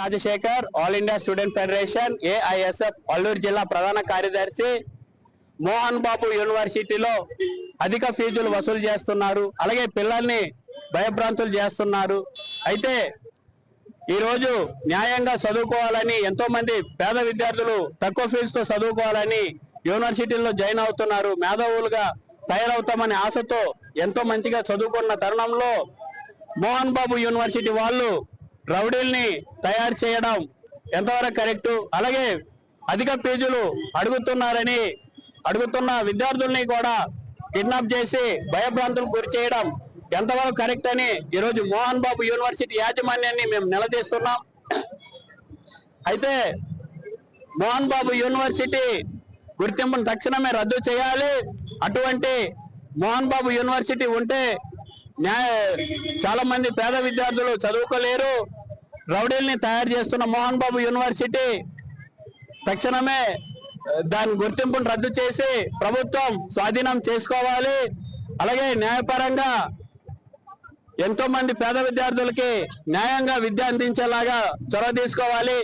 Rajasekhar all India student federation AISF Alluru జిల్లా ప్రధాన కార్యదర్శి మోహన్ బాబు యూనివర్సిటీలో అధిక ఫీజులు వసూలు చేస్తున్నారు. అలాగే పిల్లల్ని భయభ్రాంతులు చేస్తున్నారు. అయితే ఈరోజు న్యాయంగా చదువుకోవాలని ఎంతో మంది పేద విద్యార్థులు తక్కువ ఫీజుతో చదువుకోవాలని యూనివర్సిటీల్లో జాయిన్ అవుతున్నారు. మేధావులుగా తయారవుతామనే ఆశతో ఎంతో మంచిగా చదువుకున్న తరుణంలో మోహన్ బాబు యూనివర్సిటీ వాళ్ళు రౌడీల్ని తయారు చేయడం ఎంతవరకు కరెక్ట్? అలాగే అధిక ఫీజులు అడుగుతున్నారని అడుగుతున్న విద్యార్థుల్ని కూడా కిడ్నాప్ చేసి భయభ్రాంతులకు గురి చేయడం ఎంతవరకు కరెక్ట్ అని ఈరోజు మోహన్ బాబు యూనివర్సిటీ యాజమాన్యాన్ని మేము నిలదీస్తున్నాం. అయితే మోహన్ బాబు యూనివర్సిటీ గుర్తింపును తక్షణమే రద్దు చేయాలి. అటువంటి మోహన్ బాబు యూనివర్సిటీ ఉంటే న్యాయ చాలా మంది పేద విద్యార్థులు చదువుకోలేరు. రౌడీల్ని తయారు చేస్తున్న మోహన్ బాబు యూనివర్సిటీ తక్షణమే దాని గుర్తింపును రద్దు చేసి ప్రభుత్వం స్వాధీనం చేసుకోవాలి. అలాగే న్యాయపరంగా ఎంతో మంది పేద విద్యార్థులకి న్యాయంగా విద్య అందించేలాగా చొరవ తీసుకోవాలి.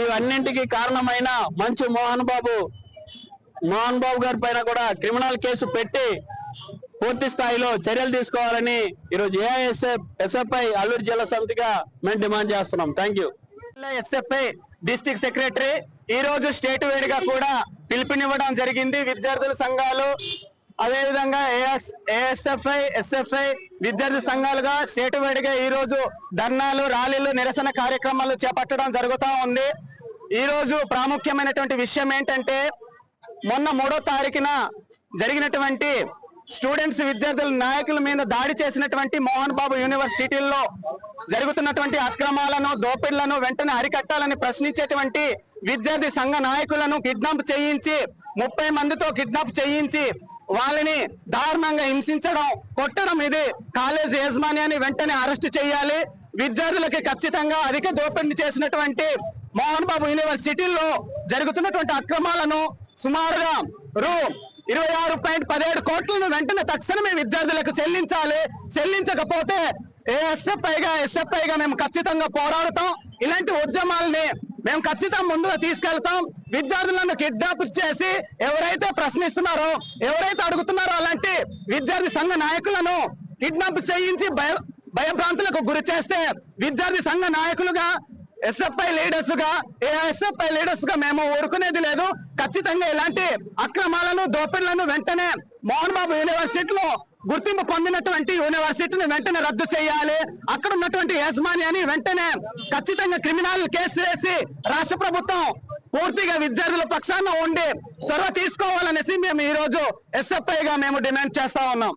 ఇవన్నింటికి కారణమైన మంచు మోహన్ బాబు మోహన్ బాబు గారి పైన కూడా క్రిమినల్ కేసు పెట్టి పూర్తి స్థాయిలో చర్యలు తీసుకోవాలని ఈరోజు ఏఐఎస్ఎఫ్ ఎస్ఎఫ్ఐ అల్లూరు జిల్లా సమితిగా మేము డిమాండ్ చేస్తున్నాం. Thank you SFI district secretary ఈ రోజు స్టేట్ వేడిగా కూడా పిలుపునివ్వడం జరిగింది. విద్యార్థుల సంఘాలు అదే విధంగా ఏఎస్ ఏఎస్ఎఫ్ఐ ఎస్ఎఫ్ఐ విద్యార్థి సంఘాలుగా స్టేట్ వేడిగా ఈ రోజు ధర్నాలు ర్యాలీలు నిరసన కార్యక్రమాలు చేపట్టడం జరుగుతూ ఉంది. ఈ రోజు ప్రాముఖ్యమైనటువంటి విషయం ఏంటంటే మొన్న మూడో తారీఖున జరిగినటువంటి స్టూడెంట్స్ విద్యార్థుల నాయకుల మీద దాడి చేసినటువంటి మోహన్ బాబు యూనివర్సిటీల్లో జరుగుతున్నటువంటి అక్రమాలను దోపిళ్ళను వెంటనే అరికట్టాలని ప్రశ్నించేటువంటి విద్యార్థి సంఘ నాయకులను కిడ్నాప్ చేయించి ముప్పై మందితో కిడ్నాప్ చేయించి వాళ్ళని దారుణంగా హింసించడం కొట్టడం ఇది కాలేజ్ యాజమాన్యాన్ని వెంటనే అరెస్ట్ చేయాలి. విద్యార్థులకి ఖచ్చితంగా అధిక దోపిడీ చేసినటువంటి మోహన్ బాబు యూనివర్సిటీల్లో జరుగుతున్నటువంటి అక్రమాలను సుమారుగా రూ ఇరవై ఆరు పాయింట్ పదిహేడు కోట్లను వెంటనే తక్షణమే విద్యార్థులకు చెల్లించాలి. చెల్లించకపోతే ఏఎస్ఎఫ్ఐగా ఎస్ఎఫ్ఐగా మేము ఖచ్చితంగా పోరాడతాం. ఇలాంటి ఉద్యమాల్ని మేము ఖచ్చితంగా ముందుగా తీసుకెళ్తాం. విద్యార్థులను కిడ్నాప్ చేసి ఎవరైతే ప్రశ్నిస్తున్నారో ఎవరైతే అడుగుతున్నారో అలాంటి విద్యార్థి సంఘ నాయకులను కిడ్నాప్ చేయించి భయ భయభ్రాంతులకు గురి చేస్తే విద్యార్థి సంఘ నాయకులుగా ఎస్ఎఫ్ఐ లీడర్స్గా ఎస్ఎఫ్ఐ లీడర్స్గా మేము ఊరుకునేది లేదు. ఖచ్చితంగా ఇలాంటి అక్రమాలను దోపిడలను వెంటనే మోహన్ బాబు యూనివర్సిటీలో గుర్తింపు పొందినటువంటి యూనివర్సిటీని వెంటనే రద్దు చేయాలి. అక్కడ ఉన్నటువంటి యాజమాన్యాన్ని వెంటనే ఖచ్చితంగా క్రిమినల్ కేసు వేసి రాష్ట్ర ప్రభుత్వం పూర్తిగా విద్యార్థుల పక్షాన ఉండి చొరవ తీసుకోవాలనేసి మేము ఈ రోజు ఎస్ఎఫ్ఐ గా మేము డిమాండ్ చేస్తా ఉన్నాం.